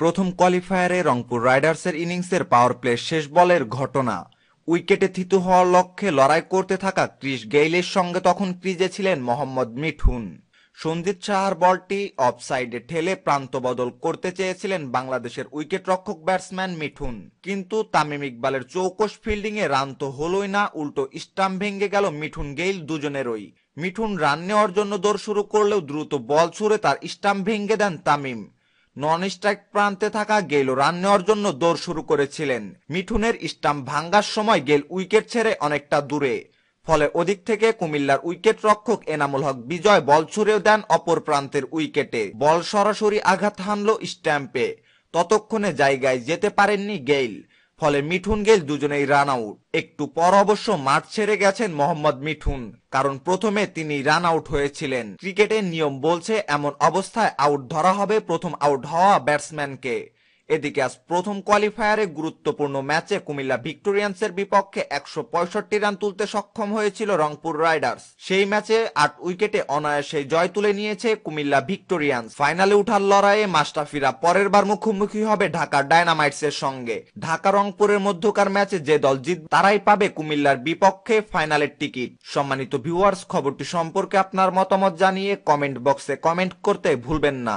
প্রথম কোয়ালিফায়ারে রংপুর রাইডার্সের ইনিংসের পাওয়ার প্লে শেষ বলের ঘটনা। উইকেটে থিতু হওয়ার লক্ষ্যে লড়াই করতে থাকা ক্রিস গেইলের সঙ্গে তখন ক্রিজে ছিলেন মোহাম্মদ মিঠুন। সঞ্জিত সাহার বলটি অফসাইডে ঠেলে প্রান্ত বদল করতে চেয়েছিলেন বাংলাদেশের উইকেট রক্ষক ব্যাটসম্যান মিঠুন। কিন্তু তামিম ইকবালের চৌকস ফিল্ডিংয়ে রান তো হলোই না, উল্টো স্টাম্প ভেঙে গেল মিঠুন গেইল দুজনেরই। মিঠুন রান নেওয়ার জন্য দৌড় শুরু করলেও দ্রুত বল ছুড়ে তার স্টাম্প ভেঙে দেন তামিম। নন স্ট্রাইক প্রান্তে থাকা গেল রান নেওয়ার জন্য দৌড় শুরু করেছিলেন। মিঠুনের স্টাম্প ভাঙ্গার সময় গেল উইকেট ছেড়ে অনেকটা দূরে। ফলে ওদিক থেকে কুমিল্লার উইকেট রক্ষক এনামুল হক বিজয় বল ছুড়েও দেন অপর প্রান্তের উইকেটে। বল সরাসরি আঘাত হানল স্ট্যাম্পে। ততক্ষণে জায়গায় যেতে পারেননি গেইল। ফলে মিঠুন গেল দুজনেই রান আউট একটু পর অবশ্য মাঠ ছেড়ে গেছেন মোহাম্মদ মিঠুন, কারণ প্রথমে তিনি রান আউট হয়েছিলেন। ক্রিকেটের নিয়ম বলছে, এমন অবস্থায় আউট ধরা হবে, প্রথম আউট হওয়া ব্যাটসম্যানকে। এদিকে আজ প্রথম কোয়ালিফায়ারে গুরুত্বপূর্ণ ম্যাচে কুমিল্লা ভিক্টোরিয়ান্সের বিপক্ষে একশো পঁয়ষট্টি রান তুলতে সক্ষম হয়েছিল রংপুর রাইডার্স। সেই ম্যাচে আট উইকেটে অনায়াসে জয় তুলে নিয়েছে কুমিল্লা ভিক্টোরিয়ান্স। ফাইনালে উঠার লড়াইয়ে মাস্টাফিরা পরের বার মুখোমুখি হবে ঢাকা ডায়নামাইটস এর সঙ্গে। ঢাকা রংপুরের মধ্যকার ম্যাচে যে দল জিত, তারাই পাবে কুমিল্লার বিপক্ষে ফাইনালের টিকিট। সম্মানিত ভিউয়ার্স, খবরটি সম্পর্কে আপনার মতামত জানিয়ে কমেন্ট বক্সে কমেন্ট করতে ভুলবেন না।